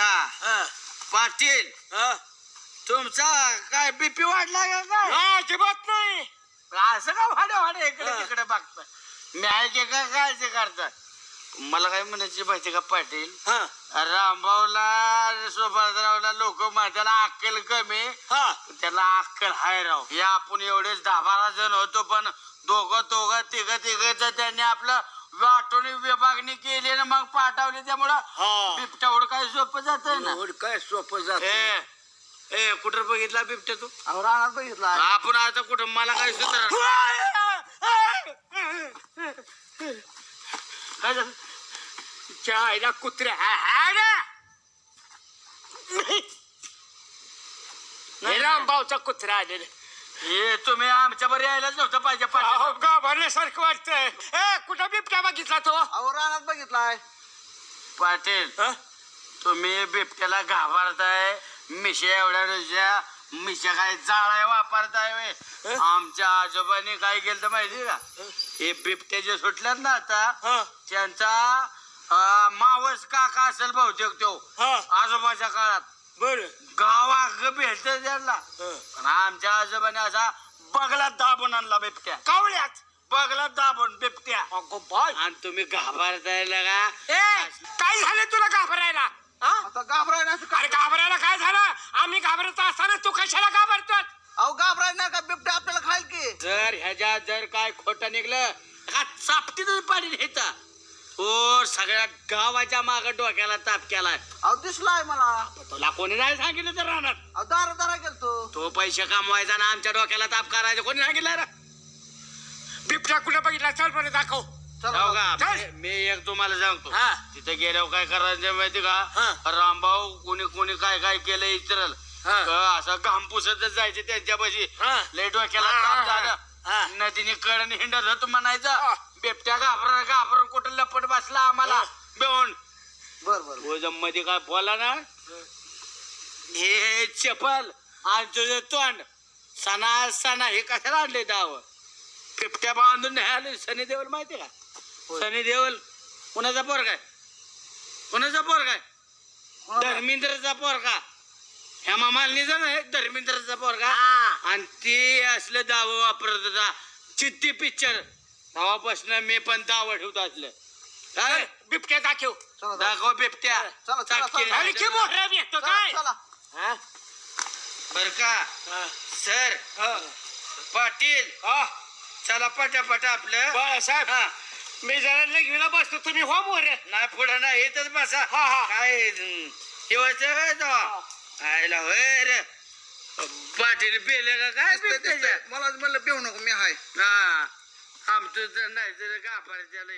का? हा, पाटील हा. तुमचा काय बीपी वाढला का काय? अजिबात नाही. असं का वाडे वाडे इकडे हा. तिकडे बघता मी ऐके का काय ते करता मला काय म्हणायची माहिती का पाटील? हा, रामभाऊला सुभाषरावला लोक त्याला अक्कल कमी. हा. त्याला अक्कल हाय राव. हे आपण एवढेच दहा बारा जण होतो पण दोघं दोघं तिघ तिघ त्यांनी आपलं वाटून विभागणी केली ना मग पाठवली त्यामुळं हा. बिबट्या काय सोपं जात ना? एवढं काय सोपं जात ए ए कुठं बघितला बिबट्या तू? अहो रानात बघितला. आपण आता कुठं मला काय सुधार काय झालं चायला कुत्र्या हा, हा ना. हे रामभाऊचा कुत्रा आलेला. हे तुम्ही आमच्या बरं यायलाच नव्हतं पाहिजे अहो पाटील गाभारल्यासारखं वाटतंय. ए कुठं बिबट्या बघितला तो? अहो रानात बघितलाय. पाटील हा? तुम्ही बिबट्याला घाबरताय मिशा एवढ्या नुसत्या मिशा काय जाळाय वापरताय? आमच्या आजोबांनी काय केलं तर माहिती का? हे? बिबट्या जे सुटल्यात ना आता हा, त्यांचा अं, मावस काका असेल बहुतेक तो हा. आजोबाच्या काळात. बर. गावाग भेटत त्यांना. पण आमच्या आजोबाने असा बगलात दाबून आणला बिबट्या. कावळ्यात बगलात दाबून बिबट्या. आणि तुम्ही घाबरताय लगा ए काय झालं तुला घाबरायला? हा? आता घाबरायला अरे काय? घाबरायला काय झालं? आम्ही घाबरत असताना तू कशाला घाबरतो अहो घाबरायला नाही का? बिबट्या आपल्याला खाईल की. जर ह्याच्या जर काय खोटं निघलं का चापटीतच पाणी न्यायचा हो सगळ्या गावाच्या माग डोक्याला ताप केलाय. अहो दिसलाय मला. तुला कोणी नाही सांगितलं तर राहणार. अहो दारा दारा गेलतो. तो पैसे कमवायचा ना आमच्या डोक्याला ताप करायचा कोणी सांगितलं रे? बिबट्या कुठं बघितला? चल बरं दाखव. चला हो का? चल. मी- मी एक तुम्हाला सांगतो. हा. तिथे गेल्यावर काय करायचं माहिती का. रामभाऊ कोणी कोणी काय काय केलं इतरल. हा. असं घाम जायचे त्यांच्यापाशी. हा. लय डोक्याला हा, ताप हा, झालं. हा. नदीने कडन हिंडत होतो हा. म्हणायचं बिबट्या घाबरा घाबरून कुठं लपट बसला आम्हाला. हा. बेवून बर बर वजममध्ये काय बोला ना? हे चपल आणि तुझं तोंड सणा सणा हे कशाला आणले दाव? बिबट्या बांधून नाही आले सनी देवल माहिती का? होय. सनी देवल कुणाचा पोर काय कुणाचा पोर काय? धर्मेंद्रचा पोर का हेमा मालिनीचा नाही धर्मेंद्रचा पोर का आणि ते असलं दाव वापरत होता. चित्ती पिक्चर तेव्हापासून मी पण दाव ठेवतो असलं. काय बिबट्या दाखव. चला चला. दाखव बिबट्या. चला, चला, चला. आणि की मोठा भेटतो काय? चला हा? बर का? हा. सर हा. पाटील. हा. चला पटापटा आपलं. बाळासाहेब हा. मी जरा लघवीला बसतो. तुम्ही हो मोर. नाही पुढं नाही येतच बसा. हा, हा. काय हं, ठेवायचं काय तो? आयला होय रे. पाटील का काय दिसतंय. मला म्हणलं पिऊ नको मी हाय हा. आमचं तर नाही तर का त्याला